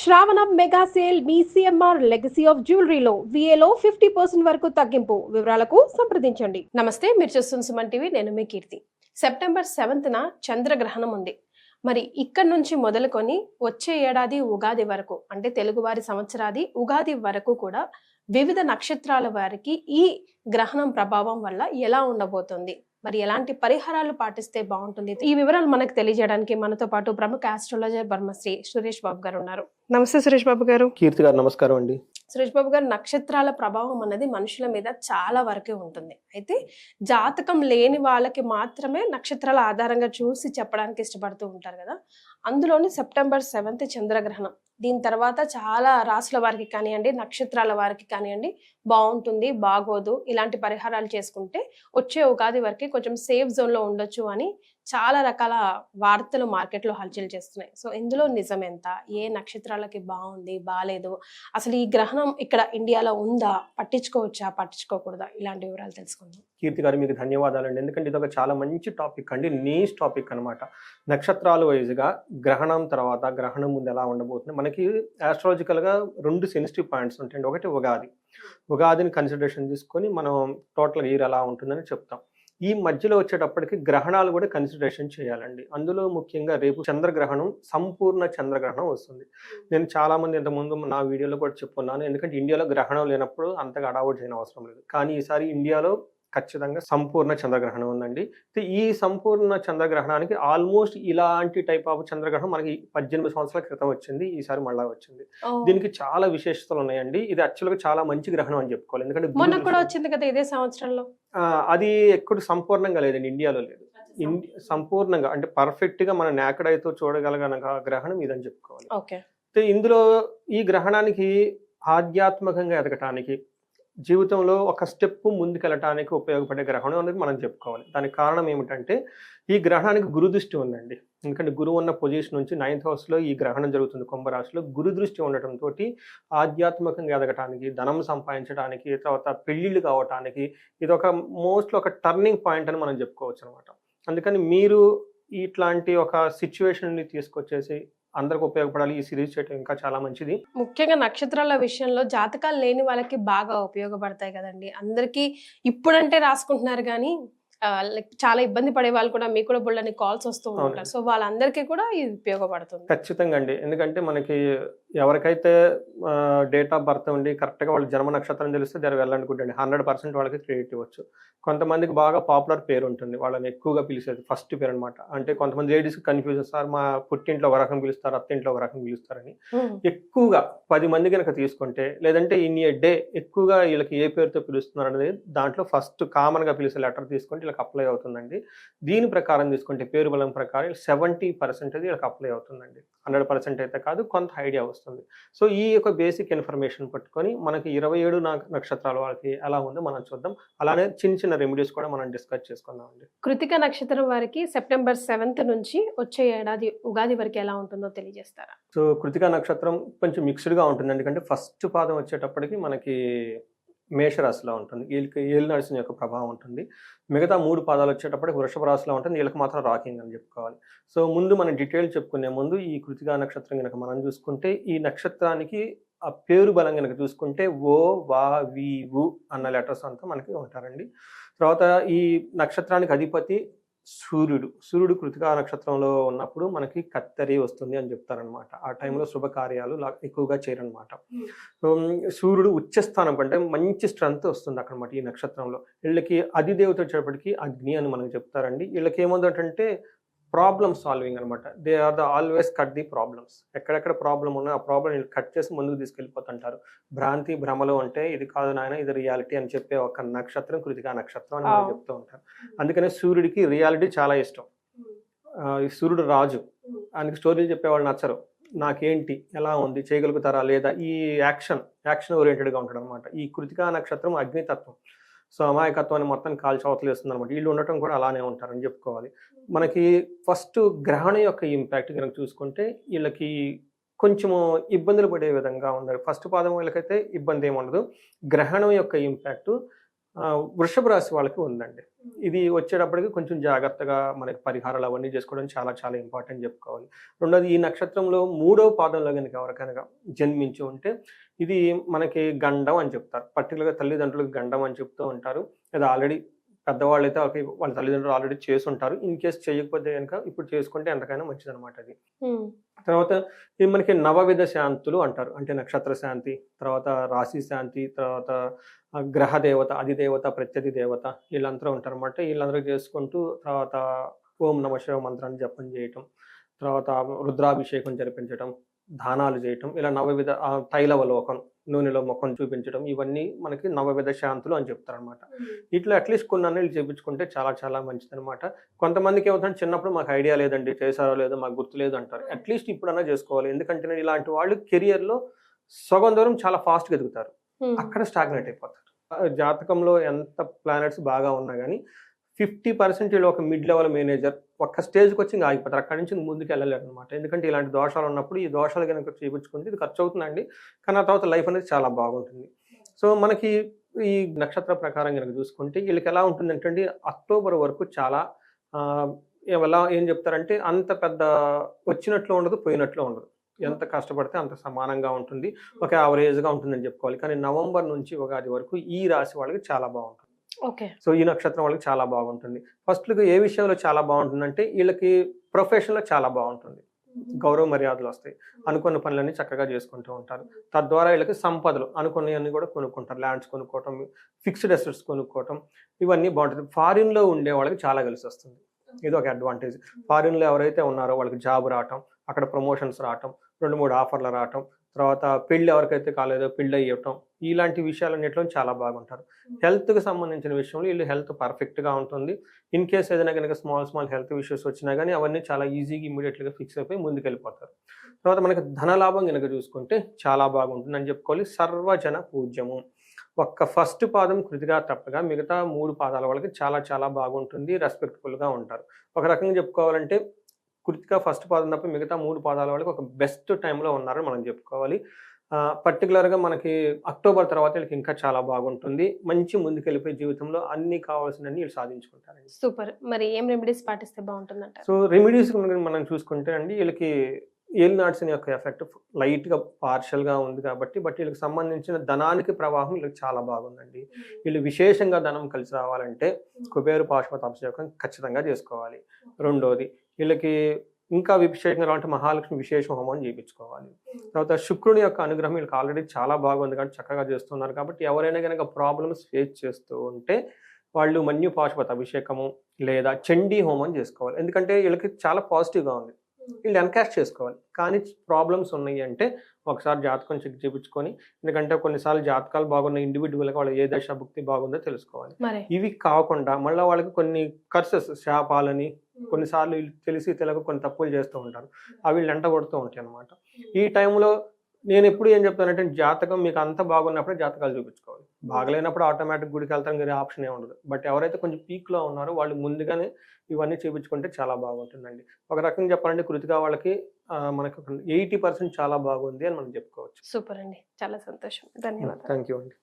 శ్రావణం mega sale మీ CMR legacy of జ్యువెలరీలో విఏలో ఫిఫ్టీ పర్సెంట్ వరకు తగ్గింపు వివరాలకు సంప్రదించండి. నమస్తే మీరు చూస్తున్న సుమన్ టీవీ నేను మీ కీర్తి. సెప్టెంబర్ సెవెంత్న చంద్రగ్రహణం ఉంది. మరి ఇక్కడ నుంచి మొదలుకొని వచ్చే ఏడాది ఉగాది వరకు అంటే తెలుగువారి సంవత్సరాది ఉగాది వరకు కూడా వివిధ నక్షత్రాల వారికి ఈ గ్రహణం ప్రభావం వల్ల ఎలా ఉండబోతుంది? మరి ఎలాంటి పరిహారాలు పాటిస్తే బాగుంటుంది? ఈ వివరాలు మనకు తెలియజేయడానికి మనతో పాటు ప్రముఖ ఆస్ట్రాలజర్ బ్రహ్మశ్రీ సురేష్ బాబు గారు ఉన్నారు. నమస్తే సురేష్ బాబు గారు. కీర్తి గారు నమస్కారం అండి. సురేష్ బాబు గారు నక్షత్రాల ప్రభావం అన్నది మనుషుల మీద చాలా వరకే ఉంటుంది. అయితే జాతకం లేని వాళ్ళకి మాత్రమే నక్షత్రాల ఆధారంగా చూసి చెప్పడానికి ఇష్టపడుతూ ఉంటారు కదా. అందులోని సెప్టెంబర్ సెవెంత్ చంద్రగ్రహణం. దీని తర్వాత చాలా రాసుల వారికి కానివ్వండి నక్షత్రాల వారికి కానివ్వండి బాగుంటుంది బాగోదు ఇలాంటి పరిహారాలు చేసుకుంటే వచ్చే ఉగాది వరకు కొంచెం సేఫ్ జోన్లో ఉండొచ్చు అని చాలా రకాల వార్తలు మార్కెట్లో హల్చల్ చేస్తున్నాయి. సో ఇందులో నిజం ఎంత ఏ నక్షత్రాలకి బాగుంది బాగాలేదు అసలు ఈ గ్రహణం ఇక్కడ ఇండియాలో ఉందా? పట్టించుకోవచ్చా? పట్టించుకోకూడదా? ఇలాంటి వివరాలు తెలుసుకుందాం. కీర్తి గారు మీకు ధన్యవాదాలండి. ఎందుకంటే ఇది ఒక చాలా మంచి టాపిక్ అండి నీస్ టాపిక్ అనమాట నక్షత్రాలు వైజ్గా గ్రహణం తర్వాత గ్రహణం ముందు ఎలా ఉండబోతుంది? మనకి ఆస్ట్రాలజికల్గా రెండు సెన్సిటివ్ పాయింట్స్ ఉంటాయండి. ఒకటి ఉగాది. ఉగాదిని కన్సిడరేషన్ తీసుకొని మనం టోటల్ ఇయర్ ఎలా ఉంటుందని చెప్తాం. ఈ మధ్యలో వచ్చేటప్పటికి గ్రహణాలు కూడా కన్సిడరేషన్ చేయాలండి. అందులో ముఖ్యంగా రేపు చంద్రగ్రహణం సంపూర్ణ చంద్రగ్రహణం వస్తుంది. నేను చాలామంది ఇంతకుముందు నా వీడియోలో కూడా చెప్పుకున్నాను ఎందుకంటే ఇండియాలో గ్రహణం లేనప్పుడు అంతగా అడావుట్ చేయని అవసరం లేదు. కానీ ఈసారి ఇండియాలో ఖచ్చితంగా సంపూర్ణ చంద్రగ్రహణం ఉందండి. ఈ సంపూర్ణ చంద్రగ్రహణానికి ఆల్మోస్ట్ ఇలాంటి టైప్ ఆఫ్ చంద్రగ్రహణం మనకి పద్దెనిమిది సంవత్సరాల క్రితం వచ్చింది ఈసారి మళ్ళా వచ్చింది. దీనికి చాలా విశేషతలు ఉన్నాయండి. ఇది యాక్చువల్గా చాలా మంచి గ్రహణం అని చెప్పుకోవాలి. ఎందుకంటే మొన్న కూడా వచ్చింది కదా ఇదే సంవత్సరంలో. అది ఎక్కడ సంపూర్ణంగా లేదండి. ఇండియాలో లేదు. సంపూర్ణంగా. అంటే పర్ఫెక్ట్గా మన నేకడ్ అయితే చూడగలగన గ్రహణం ఇదని చెప్పుకోవాలి. ఇందులో ఈ గ్రహణానికి ఆధ్యాత్మికంగా ఎదగటానికి జీవితంలో ఒక స్టెప్ ముందుకెళ్ళటానికి ఉపయోగపడే గ్రహణం అనేది మనం చెప్పుకోవాలి. దానికి కారణం ఏమిటంటే ఈ గ్రహణానికి గురు దృష్టి ఉందండి. ఎందుకంటే గురువు ఉన్న పొజిషన్ నుంచి నైన్త్ హౌస్లో ఈ గ్రహణం జరుగుతుంది. కుంభరాశిలో గురు దృష్టి ఉండటంతో ఆధ్యాత్మికంగా ఎదగటానికి ధనం సంపాదించడానికి తర్వాత పెళ్ళిళ్ళు కావటానికి ఇది ఒక మోస్ట్ ఒక టర్నింగ్ పాయింట్ అని మనం చెప్పుకోవచ్చు అనమాట అందుకని మీరు ఇట్లాంటి ఒక సిచ్యువేషన్ని తీసుకొచ్చేసి అందరికి ఉపయోగపడాలి. ఈ సిరీస్ చేయడం ఇంకా చాలా మంచిది. ముఖ్యంగా నక్షత్రాల విషయంలో జాతకాలు లేని వాళ్ళకి బాగా ఉపయోగపడతాయి కదండి. అందరికీ ఇప్పుడంటే రాసుకుంటున్నారు కానీ like చాలా ఇబ్బంది పడే వాళ్ళు కూడా మీకు కూడా బుల్లని కాల్స్ వస్తూ ఉంటారు. సో వాళ్ళందరికీ కూడా ఇది ఉపయోగపడుతుంది. ఖచ్చితంగా అండి. ఎందుకంటే మనకి ఎవరికైతే డేట్ ఆఫ్ బర్త్ ఉండి కరెక్ట్గా వాళ్ళ జన్మ నక్షత్రం తెలిస్తే గుడ్ అండి. హండ్రెడ్ పర్సెంట్ వాళ్ళకి క్రెడిట్ ఇవ్వచ్చు. కొంతమందికి బాగా పాపులర్ పేరు ఉంటుంది. వాళ్ళని ఎక్కువగా పిలిచేది ఫస్ట్ పేరు అనమాట అంటే కొంతమంది లేడీస్ కన్ఫ్యూజ్ సార్ మా పుట్టింట్లో ఒక రకం పిలుస్తారు అత్తింట్లో ఒక రకం పిలుస్తారని. ఎక్కువగా పది మంది కనుక తీసుకుంటే లేదంటే ఇన్ ఏ డే ఎక్కువగా వీళ్ళకి ఏ పేరుతో పిలుస్తున్నారు అనేది దాంట్లో ఫస్ట్ కామన్గా పిలిచే లెటర్ తీసుకుంటే వీళ్ళకి అప్లై అవుతుందండి. దీని ప్రకారం తీసుకుంటే పేరు బలం ప్రకారం సెవెంటీ పర్సెంట్ వీళ్ళకి అప్లై అవుతుందండి. హండ్రెడ్ పర్సెంట్ అయితే కాదు కొంత ఐడియా వస్తుంది. సో ఈ యొక్క బేసిక్ ఇన్ఫర్మేషన్ పట్టుకొని మనకి ఇరవై ఏడు నక్షత్రాల వాళ్ళకి ఎలా ఉందో మనం చూద్దాం. అలానే చిన్న చిన్న రెమెడీస్ కూడా మనం డిస్కస్ చేసుకుందాం అండి కృతిక నక్షత్రం వారికి సెప్టెంబర్ సెవెంత్ నుంచి వచ్చే ఏడాది ఉగాది వరకు ఎలా ఉంటుందో తెలియజేస్తారా? సో కృతికా నక్షత్రం కొంచెం మిక్స్డ్గా ఉంటుంది ఎందుకంటే ఫస్ట్ పాదం వచ్చేటప్పటికి మనకి మేషరాశిలో ఉంటుంది. వీళ్ళకి ఏళ్ళు నడిచిన యొక్క ప్రభావం ఉంటుంది. మిగతా మూడు పాదాలు వచ్చేటప్పటికి వృషభ రాశిలో ఉంటుంది. వీళ్ళకి మాత్రం రాకింగ్ అని చెప్పుకోవాలి. సో ముందు మనం డీటెయిల్ చెప్పుకునే ముందు ఈ కృతిగా నక్షత్రం కనుక మనం చూసుకుంటే ఈ నక్షత్రానికి ఆ పేరు బలం కనుక చూసుకుంటే ఓ వా వి ఉ అన్న లెటర్స్ అంతా మనకి ఉంటారండి. తర్వాత ఈ నక్షత్రానికి అధిపతి సూర్యుడు సూర్యుడు కృతికా నక్షత్రంలో ఉన్నప్పుడు మనకి కత్తెరి వస్తుంది అని చెప్తారనమాట ఆ టైంలో శుభకార్యాలు లా- ఎక్కువగా చేయరనమాట ఉమ్, సూర్యుడు ఉచ్చస్థానం అంటే మంచి స్ట్రెంత్ వస్తుంది అక్కడ ఈ నక్షత్రంలో. వీళ్ళకి అధిదేవత వచ్చేటప్పటికి అగ్ని అని మనకు చెప్తారండి. వీళ్ళకి ఏముందంటే ప్రాబ్లమ్ సాల్వింగ్ అనమాట they are the always cut the problems ఎక్కడెక్కడ ప్రాబ్లం ఉన్నా ఆ ప్రాబ్లం కట్ చేసి ముందుకు తీసుకెళ్ళిపోతుంటారు. భ్రాంతి భ్రమలు అంటే ఇది కాదు నాయన ఇది రియాలిటీ అని చెప్పే ఒక నక్షత్రం కృతికా నక్షత్రం అని మనం. చెప్తూ ఉంటారు. అందుకనే సూర్యుడికి రియాలిటీ చాలా ఇష్టం. సూర్యుడు రాజు. ఆయనకి స్టోరీలు చెప్పేవాళ్ళు నచ్చరు. నాకేంటి? ఎలా ఉంది? చేయగలుగుతారా? లేదా ఈ యాక్షన్ యాక్షన్ ఓరియంటెడ్గా ఉంటాడు అనమాట ఈ కృతికా నక్షత్రం అగ్నితత్వం. సో అమాయకత్వాన్ని మొత్తం కాల్చి అవతలేస్తుంది అనమాట వీళ్ళు ఉండటం కూడా అలానే ఉంటారని చెప్పుకోవాలి. మనకి ఫస్ట్ గ్రహణం యొక్క ఇంపాక్ట్ కనుక చూసుకుంటే వీళ్ళకి కొంచెము ఇబ్బందులు పడే విధంగా ఉన్నారు ఫస్ట్ పాదం వీళ్ళకైతే ఇబ్బంది ఏమి ఉండదు. గ్రహణం యొక్క ఇంపాక్ట్ వృషభ రాశి వాళ్ళకి ఉందండి. ఇది వచ్చేటప్పటికి కొంచెం జాగ్రత్తగా మనకి పరిహారాలు అవన్నీ చేసుకోవడం చాలా చాలా ఇంపార్టెంట్ చెప్పుకోవాలి. రెండోది ఈ నక్షత్రంలో మూడో పాదంలో కనుక ఎవరికైనా జన్మించి ఉంటే ఇది మనకి గండం అని చెప్తారు. పర్టికులర్గా తల్లిదండ్రులకు గండం అని చెప్తూ ఉంటారు. అది ఆల్రెడీ పెద్దవాళ్ళు అయితే వాళ్ళ తల్లిదండ్రులు ఆల్రెడీ చేసి ఉంటారు ఇన్ కేస్ చేయకపోతే కనుక ఇప్పుడు చేసుకుంటే ఎంతకైనా మంచిది అనమాట అది తర్వాత మనకి నవవిధ శాంతులు అంటారు. అంటే నక్షత్ర శాంతి తర్వాత రాశి శాంతి తర్వాత గ్రహ దేవత అధిదేవత ప్రత్యధి దేవత వీళ్ళందరూ ఉంటారు అనమాట వీళ్ళందరూ చేసుకుంటూ తర్వాత ఓం నమ శివ మంత్రాన్ని జపం చేయటం తర్వాత రుద్రాభిషేకం జరిపించటం దానాలు చేయటం ఇలా నవవిధ తైలవలోకం నూనెలో మొక్కం చూపించడం ఇవన్నీ మనకి నవవిధ శాంతులు అని చెప్తారు అనమాట ఇట్లా అట్లీస్ట్ కొన్ని అన్నీళ్ళు చేయించుకుంటే చాలా చాలా మంచిది అనమాట కొంతమందికి ఏమవుతుంది చిన్నప్పుడు మాకు ఐడియా లేదండి చేశారో లేదో మాకు గుర్తు లేదు అంటారు. అట్లీస్ట్ ఇప్పుడన్నా చేసుకోవాలి. ఎందుకంటే ఇలాంటి వాళ్ళు కెరియర్లో సగం దూరం చాలా ఫాస్ట్గా ఎదుగుతారు. అక్కడ స్టాగ్నేట్ అయిపోతారు. జాతకంలో ఎంత ప్లానెట్స్ బాగా ఉన్నా కానీ ఫిఫ్టీ పర్సెంట్ వీళ్ళు ఒక మిడ్ లెవెల్ మేనేజర్ ఒక్క స్టేజ్కి వచ్చి ఇంకా ఆగిపోతారు. అక్కడి నుంచి ముందుకు వెళ్ళలేరు అనమాట ఎందుకంటే ఇలాంటి దోషాలు ఉన్నప్పుడు ఈ దోషాలు కనుక చేయించుకుంటే ఇది ఖర్చు అవుతుందండి. కానీ ఆ తర్వాత లైఫ్ అనేది చాలా బాగుంటుంది. సో మనకి ఈ నక్షత్ర ప్రకారం కనుక చూసుకుంటే వీళ్ళకి ఎలా ఉంటుందంటే అంటే అక్టోబర్ వరకు చాలా ఎలా ఏం చెప్తారంటే అంత పెద్ద వచ్చినట్లు ఉండదు పోయినట్లు ఉండదు. ఎంత కష్టపడితే అంత సమానంగా ఉంటుంది. ఒక యావరేజ్గా ఉంటుందని చెప్పుకోవాలి. కానీ నవంబర్ నుంచి ఉగాది వరకు ఈ రాశి వాళ్ళకి చాలా బాగుంటుంది. ఓకే. సో ఈ నక్షత్రం వాళ్ళకి చాలా బాగుంటుంది. ఫస్ట్కి ఏ విషయంలో చాలా బాగుంటుందంటే వీళ్ళకి ప్రొఫెషన్లో చాలా బాగుంటుంది. గౌరవ మర్యాదలు వస్తాయి. అనుకున్న పనులన్నీ చక్కగా చేసుకుంటూ ఉంటారు. తద్వారా వీళ్ళకి సంపదలు అనుకున్నవన్నీ కూడా కొనుక్కుంటారు. ల్యాండ్స్ కొనుక్కోవటం ఫిక్స్డ్ అసెట్స్ కొనుక్కోవటం ఇవన్నీ బాగుంటుంది. ఫారిన్లో ఉండే వాళ్ళకి చాలా కలిసి వస్తుంది ఇది ఒక అడ్వాంటేజ్ ఫారిన్లో ఎవరైతే ఉన్నారో వాళ్ళకి జాబ్ రావటం అక్కడ ప్రమోషన్స్ రావటం రెండు మూడు ఆఫర్లు రావటం తర్వాత పెళ్ళి ఎవరికైతే కాలేదో పెళ్ళి అయ్యటం ఇలాంటి విషయాలన్నింటిలో చాలా బాగుంటారు. హెల్త్కి సంబంధించిన విషయంలో వీళ్ళు హెల్త్ పర్ఫెక్ట్గా ఉంటుంది. ఇన్ కేస్ ఏదైనా కనుక స్మాల్ స్మాల్ హెల్త్ ఇష్యూస్ వచ్చినా కానీ అవన్నీ చాలా ఈజీగా ఇమీడియట్గా ఫిక్స్ అయిపోయి ముందుకు వెళ్ళిపోతారు తర్వాత మనకి ధనలాభం కనుక చూసుకుంటే చాలా బాగుంటుంది అని చెప్పుకోవాలి. సర్వజన పూజ్యము. ఒక్క ఫస్ట్ పాదం కృతిగా తప్పగా మిగతా మూడు పాదాల వాళ్ళకి చాలా చాలా బాగుంటుంది రెస్పెక్ట్ఫుల్గా ఉంటారు. ఒక రకంగా చెప్పుకోవాలంటే కృతిగా ఫస్ట్ పాదం తప్ప మిగతా మూడు పాదాల వాళ్ళకి ఒక బెస్ట్ టైంలో ఉన్నారని మనం చెప్పుకోవాలి. పర్టికులర్గా మనకి అక్టోబర్ తర్వాత వీళ్ళకి ఇంకా చాలా బాగుంటుంది. మంచి ముందుకెళ్ళిపోయి జీవితంలో అన్ని కావాల్సినన్ని వీళ్ళు సాధించుకుంటారండి. సూపర్. మరి ఏం రెమెడీస్ పాటిస్తే బాగుంటుంది సో రెమెడీస్ మనం చూసుకుంటే అండి వీళ్ళకి ఏల్ నాట్స్ యొక్క ఎఫెక్ట్ లైట్గా పార్షల్గా ఉంది కాబట్టి బట్ వీళ్ళకి సంబంధించిన ధనానికి ప్రవాహం వీళ్ళకి చాలా బాగుందండి. వీళ్ళు విశేషంగా ధనం కలిసి రావాలంటే కుబేరు పాశుపత అభిషేకం ఖచ్చితంగా చేసుకోవాలి. రెండోది వీళ్ళకి ఇంకా విశేషంగా రావాలంటే మహాలక్ష్మి విశేష హోమం చేయించుకోవాలి. తర్వాత శుక్రుని యొక్క అనుగ్రహం వీళ్ళకి ఆల్రెడీ చాలా బాగుంది కాబట్టి చక్కగా చేస్తున్నారు కాబట్టి ఎవరైనా కనుక ప్రాబ్లమ్స్ ఫేస్ చేస్తూ ఉంటే వాళ్ళు మన్యు పాశుపత అభిషేకము లేదా చండీ హోమం చేసుకోవాలి. ఎందుకంటే వీళ్ళకి చాలా పాజిటివ్గా ఉంది. వీళ్ళు ఎన్కాస్ట్ చేసుకోవాలి. కానీ ప్రాబ్లమ్స్ ఉన్నాయి అంటే ఒకసారి జాతకం చెక్ చేయించుకొని ఎందుకంటే కొన్నిసార్లు జాతకాలు బాగున్న ఇండివిజువల్గా వాళ్ళ ఏ దశ భక్తి బాగుందో తెలుసుకోవాలి. ఇవి కాకుండా మళ్ళీ వాళ్ళకి కొన్ని కర్సెస్ శాపాలని కొన్నిసార్లు వీళ్ళు తెలిసి తెలియక కొన్ని తప్పులు చేస్తూ ఉంటారు. అవి వీళ్ళు ఎంట కొడుతూ ఉంటాయి అనమాట ఈ టైంలో నేను ఎప్పుడు ఏం చెప్తానంటే జాతకం మీకు అంత బాగున్నప్పుడే జాతకాలు చూపించుకోవాలి. బాగలేనప్పుడు ఆటోమేటిక్ గుడికి వెళ్తాం వేరే ఆప్షన్ ఏ ఉండదు. బట్ ఎవరైతే కొంచెం పీక్లో ఉన్నారో వాళ్ళు ముందుగానే ఇవన్నీ చేయించుకుంటే చాలా బాగుంటుందండి. ఒక రకంగా చెప్పాలంటే కృతిగా వాళ్ళకి మనకు ఎయిటీ పర్సెంట్ చాలా బాగుంది అని మనం చెప్పుకోవచ్చు. సూపర్ అండి. చాలా సంతోషం. ధన్యవాదాలు థ్యాంక్ యూ అండి.